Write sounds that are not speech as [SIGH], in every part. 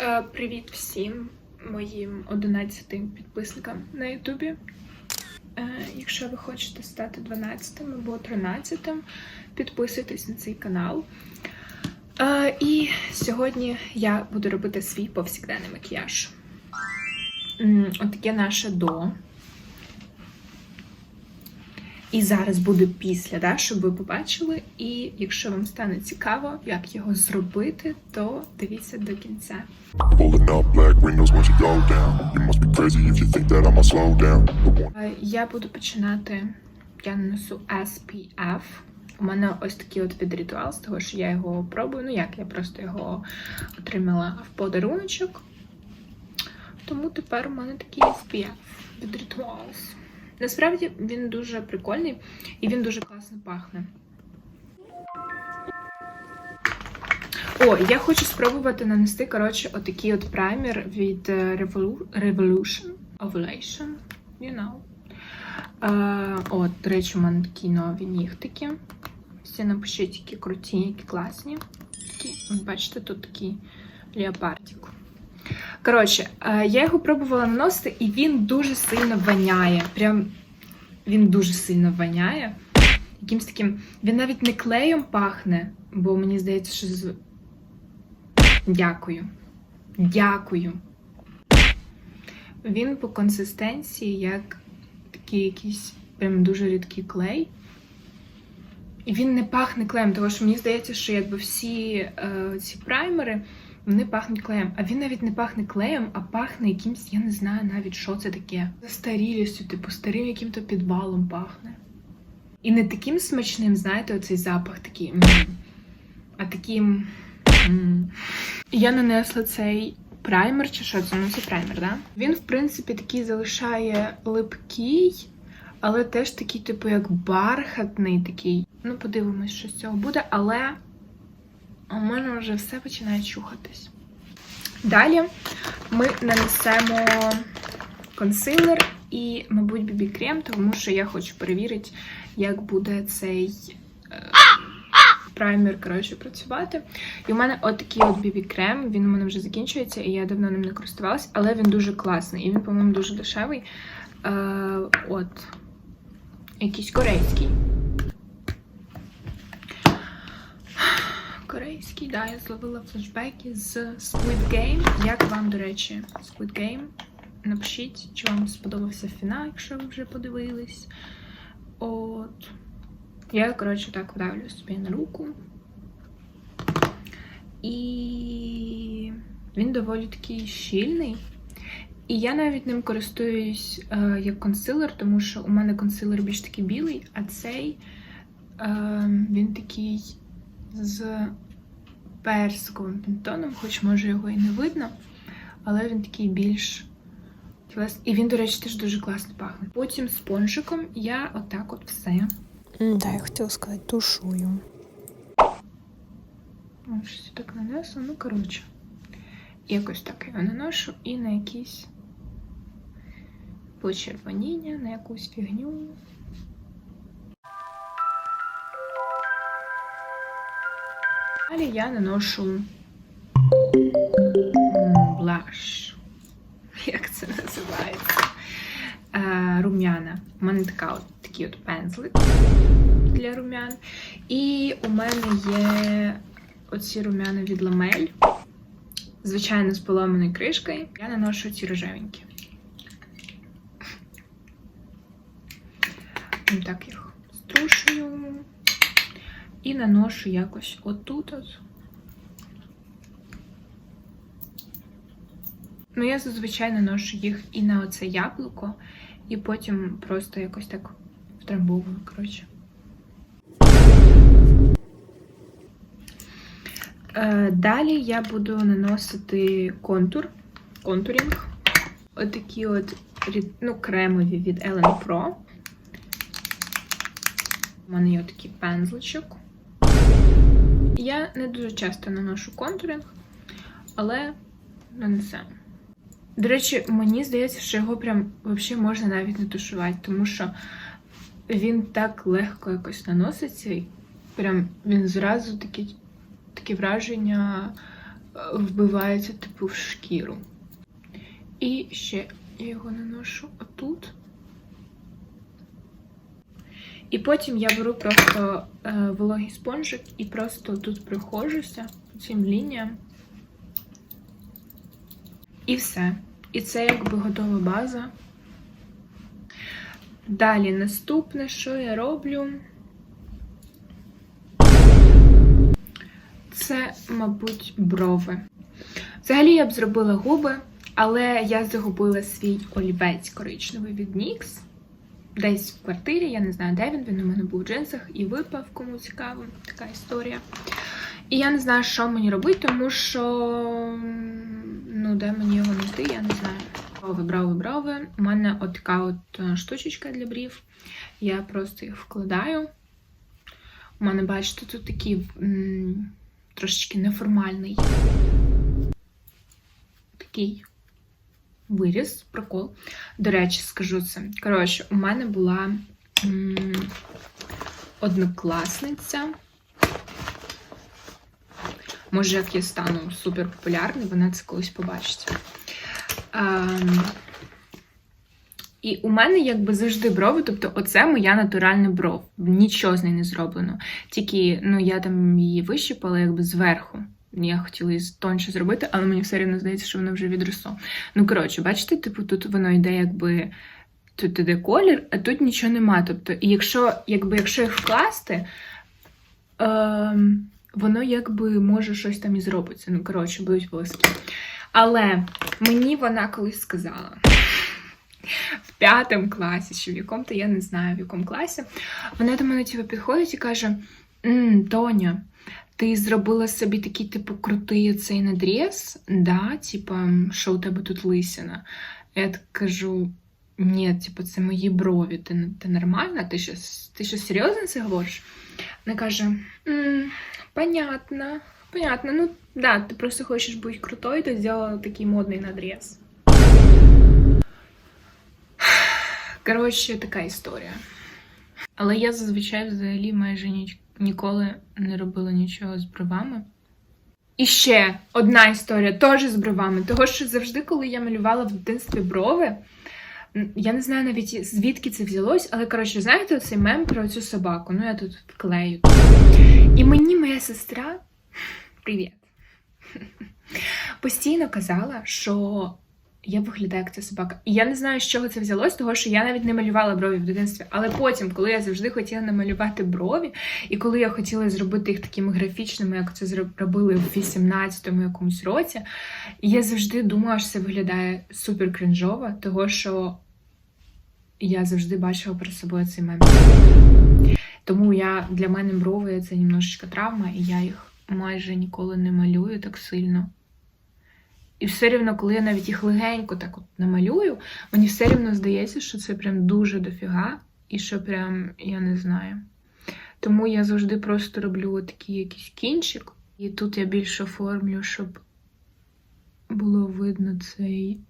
Е, Привіт всім моїм 11 підписникам на Ютубі. Е, Якщо ви хочете стати 12 або 13, підписуйтесь на цей канал. Е, І сьогодні я буду робити свій повсякденний макіяж. Отаке наше до. І зараз буде після, да, щоб ви побачили. І якщо вам стане цікаво, як його зробити, то дивіться до кінця. Е, Я буду починати. Я нанесу SPF. У мене ось такий от від ритуал, з того, що я його пробую. Ну як, я просто його отримала в подаруночок. Тому тепер у мене такий SPF від Rituals. Насправді він дуже прикольний і він дуже класно пахне. О, я хочу спробувати нанести, коротше, отакий от праймер від е, Revolu- Revolution Ovulation, you know. Е, от, до речі, у мене такі нові нігтики. Всі напишіть, які круті, які класні. Такі, бачите, тут такий леопардик. Коротше, е, я його пробувала наносити, і він дуже сильно воняє. Прям він дуже сильно воняє. Якимсь таким. Він навіть не клеєм пахне, бо мені здається, що з. Дякую. Дякую. Він по консистенції як такий якийсь прям дуже рідкий клей. І він не пахне клеєм, тому що мені здається, що якби всі е, ці праймери вони пахнуть клеєм. А він навіть не пахне клеєм, а пахне якимсь, я не знаю навіть, що це таке. Застарілістю, типу, старим яким-то підвалом пахне. І не таким смачним, знаєте, оцей запах такий. А таким. Я нанесла цей праймер, чи що це? Ну, це праймер, да? Він, в принципі, такий залишає липкий, але теж такий, типу, як бархатний такий. Ну, подивимось, що з цього буде, але у мене вже все починає чухатись. Далі ми нанесемо консилер і, мабуть, бібі-крем, тому що я хочу перевірити, як буде цей е, праймер коротше, працювати. І у мене отакий от бібі-крем, він у мене вже закінчується, і я давно ним не користувалась, але він дуже класний і він, по-моєму, дуже дешевий. Е, от. Якийсь корейський. Корейський, да, я зловила флешбеки з Squid Game. Як вам, до речі, Squid Game? Напишіть, чи вам сподобався фінал, якщо ви вже подивились. От. Я, коротше, так вдавлю собі на руку. І він доволі такий щільний. І я навіть ним користуюсь е, як консилер, тому що у мене консилер більш такий білий, а цей е, він такий з персиковим пінтоном, хоч може його і не видно, але він такий більш тілес. І він, до речі, теж дуже класно пахне. Потім спонжиком я отак от все. Да, я хотела сказать, тушую. Ось щось так нанесла. Ну, коротше. Якось так я наношу і на якісь почервоніння, на якусь фігню. Далі я наношу блаш. Як це називається? Е, рум'яна. У мене така от, такий от пензлик для рум'ян. І у мене є оці рум'яна від ламель. Звичайно, з поломаною кришкою. Я наношу ці рожевенькі. Так їх струшую. І наношу якось отут. От. Ну, я зазвичай наношу їх і на оце яблуко, і потім просто якось так втрамбовую, коротше. Е, Далі я буду наносити контур, контурінг. Отакі от ну, кремові від Ellen Pro. У мене є такий пензличок. Я не дуже часто наношу контуринг, але нанесемо. До речі, мені здається, що його прям взагалі можна навіть не тушувати, тому що він так легко якось наноситься. і Прям він зразу такий, таке враження вбивається, типу, в шкіру. І ще я його наношу отут. І потім я беру просто е, вологий спонжик і просто тут прихожуся по цим лініям. І все. І це якби готова база. Далі наступне, що я роблю. Це, мабуть, брови. Взагалі я б зробила губи, але я загубила свій олівець коричневий від NYX. Десь в квартирі, я не знаю, де він. Він у мене був в джинсах і випав, кому цікаво, така історія. І я не знаю, що мені робити, тому що ну, де мені його знайти, я не знаю. Брови, брови, брови. У мене от така от е, штучечка для брів. Я просто їх вкладаю. У мене, бачите, тут такий м, трошечки неформальний такий виріз, прикол. До речі, скажу це. Коротше, у мене була м, однокласниця. Може, як я стану супер популярною, вона це колись побачить. Ем, і у мене якби завжди брови, тобто оце моя натуральна бров. Нічого з нею не зроблено. Тільки ну, я там її вищипала якби зверху. Я хотіла її тонше зробити, але мені все рівно здається, що воно вже відросло. Ну, коротше, бачите, типу, тут воно йде якби. Тут іде колір, а тут нічого нема. Тобто, якщо, якби, якщо їх вкласти, ем, воно якби може щось там і зробиться. Ну, коротше, будуть волоски. Але мені вона колись сказала в п'ятому класі, чи в якому-то, я не знаю, в якому класі, вона до мене типу, підходить і каже: «М, Тоня, ти зробила собі такий, типу, крутий цей надріз, да? Типа, що у тебе тут лисина? Я так кажу. Ні, типу, це мої брові. Ти, ти нормальна? Ти що, ти що серйозно це говориш? Вона каже: «М, понятно, понятно. Ну, да, ти просто хочеш бути крутою, ти зробила такий модний надріз. Коротше, така історія. Але я зазвичай взагалі майже ні, ніколи не робила нічого з бровами. І ще одна історія теж з бровами. Того, що завжди, коли я малювала в дитинстві брови, я не знаю навіть звідки це взялось, але коротше, знаєте, оцей мем про цю собаку. Ну, я тут вклею. І мені моя сестра, [LAUGHS] привіт, [LAUGHS] постійно казала, що я виглядаю як ця собака. І я не знаю, з чого це взялось, того що я навіть не малювала брові в дитинстві. Але потім, коли я завжди хотіла намалювати брові, і коли я хотіла зробити їх такими графічними, як це зробили в 18-му якомусь році, я завжди думала, що це виглядає супер кринжово, того що я завжди бачила перед собою цей мем. Тому я для мене брови це немножечко травма, і я їх майже ніколи не малюю так сильно. І все рівно, коли я навіть їх легенько так от намалюю, мені все рівно здається, що це прям дуже дофіга, і що прям я не знаю. Тому я завжди просто роблю такий якийсь кінчик, і тут я більше оформлю, щоб було видно цей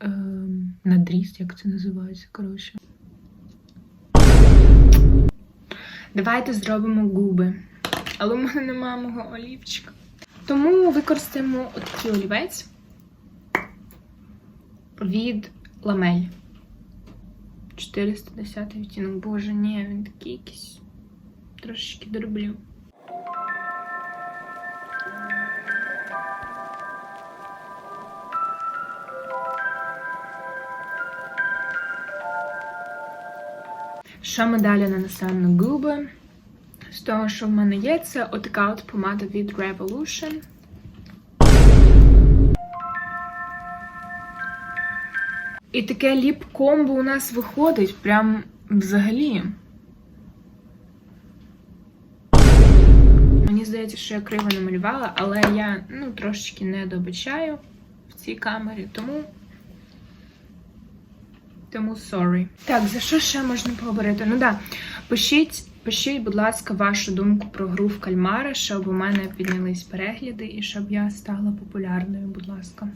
ем, надріз, як це називається, коротше. Давайте зробимо губи. Але в мене немає мого олівчика. Тому використаємо такий олівець від ламель. 410 відтінок. Боже, ні, він такий якийсь трошечки дроблю. Що ми далі нанесемо на губи? З того, що в мене є, це отака от помада від Revolution. І таке ліп-комбо у нас виходить прям взагалі. Мені здається, що я криво намалювала, але я ну, трошечки не добачаю в цій камері, тому. Тому sorry. Так, за що ще можна поговорити? Ну да, пишіть, пишіть, будь ласка, вашу думку про гру в кальмара, щоб у мене піднялись перегляди і щоб я стала популярною, будь ласка.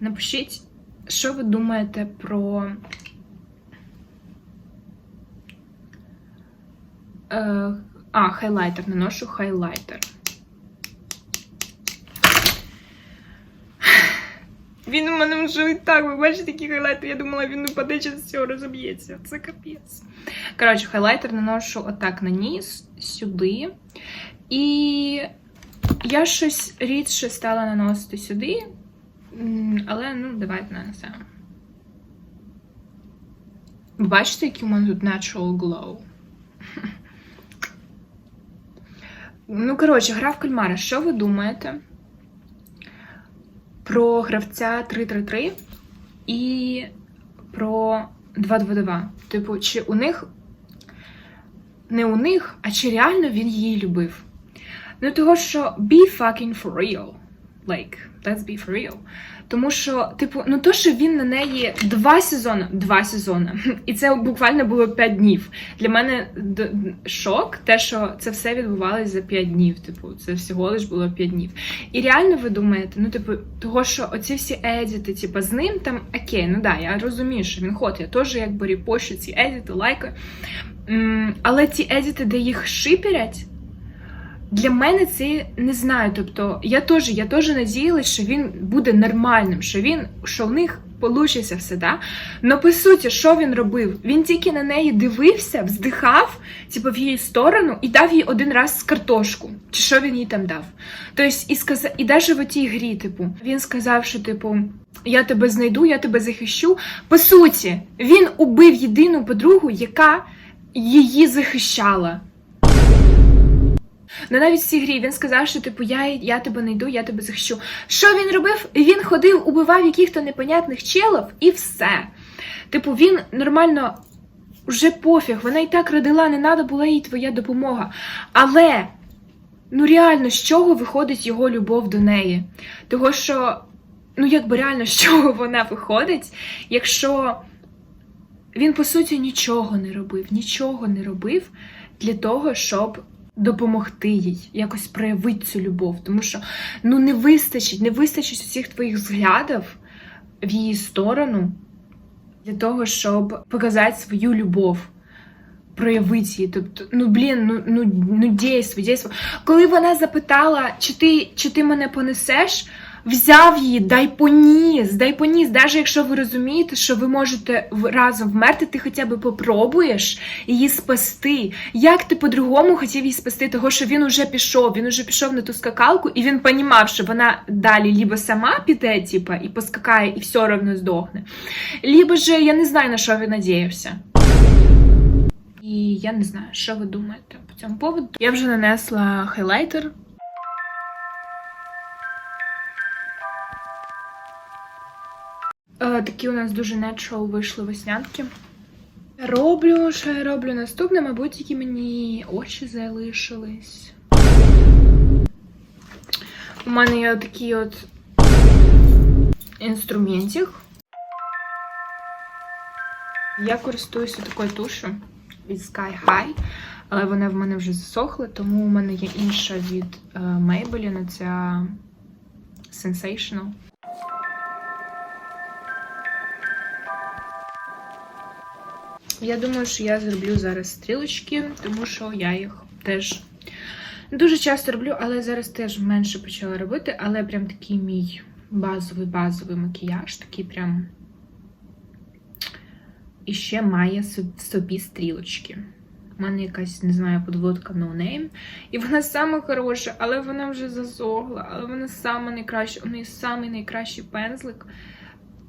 Напишіть, що ви думаєте про. Е, а, хайлайтер. Наношу хайлайтер. Він у мене вже і так, ви бачите, такий хайлайтер, я думала, він упаде через все розоб'ється. Це капець. Коротше, хайлайтер наношу отак на ніс, сюди. І я щось рідше стала наносити сюди. Але ну, давайте нанесемо. Бачите, який у мене тут natural glow? [LAUGHS] Ну, коротше, гра в кальмара. Що ви думаєте про гравця 333 і про 222? Типу, чи у них не у них, а чи реально він її любив? Ну, того, що be fucking for real. Like, let's be for real. Тому що, типу, ну то, що він на неї два сезони, два сезони, [LAUGHS] і це буквально було п'ять днів. Для мене шок, те, що це все відбувалось за п'ять днів. Типу, це всього лиш було п'ять днів. І реально ви думаєте, ну, типу, того, що оці всі едіти, типу, з ним там окей, ну да, я розумію, що він ход, я теж якби репощу ці едіти, лайкаю. Але ці едіти, де їх шиперять. Для мене це не знаю. Тобто, я теж я теж надіялась, що він буде нормальним, що він що в них получиться все, да? Но по суті, що він робив? Він тільки на неї дивився, вздихав, типу, в її сторону і дав їй один раз картошку. Чи що він їй там дав? Тобто, і сказав, і навіть в тій грі, типу, він сказав, що типу. Я тебе знайду, я тебе захищу. По суті, він убив єдину подругу, яка її захищала. Ну навіть в цій грі він сказав, що типу я, я тебе не йду, я тебе захищу. Що він робив? Він ходив, убивав яких-то непонятних челів і все. Типу, він нормально вже пофіг, вона і так родила, не треба була їй твоя допомога. Але ну реально, з чого виходить його любов до неї? Того, що, ну якби реально, з чого вона виходить, якщо він по суті нічого не робив, нічого не робив для того, щоб допомогти їй, якось проявити цю любов. Тому що ну не вистачить, не вистачить усіх твоїх взглядів в її сторону для того, щоб показати свою любов. Проявити її. Тобто, ну блін, ну ну ну дійство, дійство. Коли вона запитала, чи ти, чи ти мене понесеш, взяв її, дай поніс, дай поніс. Навіть якщо ви розумієте, що ви можете разом вмерти, ти хоча б попробуєш її спасти. Як ти по-другому хотів її спасти? Того, що він уже пішов, він уже пішов на ту скакалку, і він понімав, що вона далі либо сама піде, типа, і поскакає, і все одно здохне. Либо же я не знаю, на що він надіявся. І я не знаю, що ви думаєте по цьому поводу. Я вже нанесла хайлайтер. Такі у нас дуже natural вийшли веснянки. Роблю, що я роблю наступне, мабуть, тільки мені очі залишились. У мене є такий от інструментик. Я користуюся такою тушу від Sky High, але вона в мене вже засохла, тому у мене є інша від е, Maybelline, ця Sensational. Я думаю, що я зроблю зараз стрілочки, тому що я їх теж дуже часто роблю, але зараз теж менше почала робити. Але прям такий мій базовий базовий макіяж, такий прям і ще має собі стрілочки. У мене якась, не знаю, подводка No Name. І вона саме хороша, але вона вже засохла, але вона саме найкраща, у неї самий найкращий пензлик.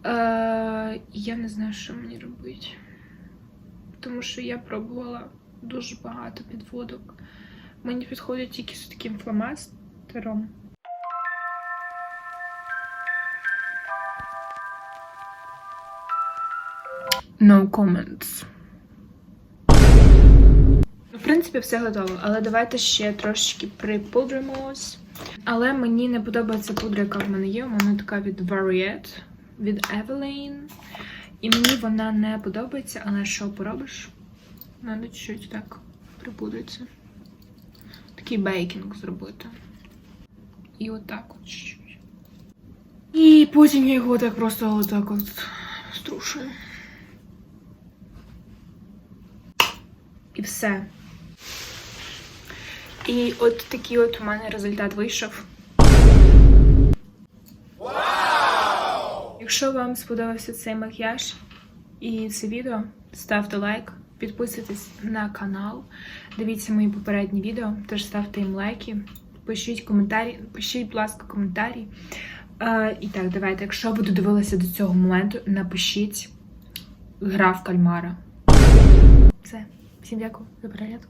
Е, я не знаю, що мені робити. Тому що я пробувала дуже багато підводок. Мені підходять тільки з таким фломастером. No comments. В принципі, все готово, але давайте ще трошечки припудримось. Але мені не подобається пудра, яка в мене є. У мене така від Variet, від Eveline. І мені вона не подобається, але що поробиш? Надо чуть так припудритися. Такий бейкінг зробити. І отак от чуть-чуть. І потім я його так просто отак от струшую. І все. І от такий от у мене результат вийшов. Якщо вам сподобався цей макіяж і це відео, ставте лайк, підписуйтесь на канал, дивіться мої попередні відео, теж ставте їм лайки, пишіть коментарі, пишіть, будь ласка, коментарі. Е, і так, давайте, якщо ви додивилися до цього моменту, напишіть гра в кальмара. Все, всім дякую за перегляд.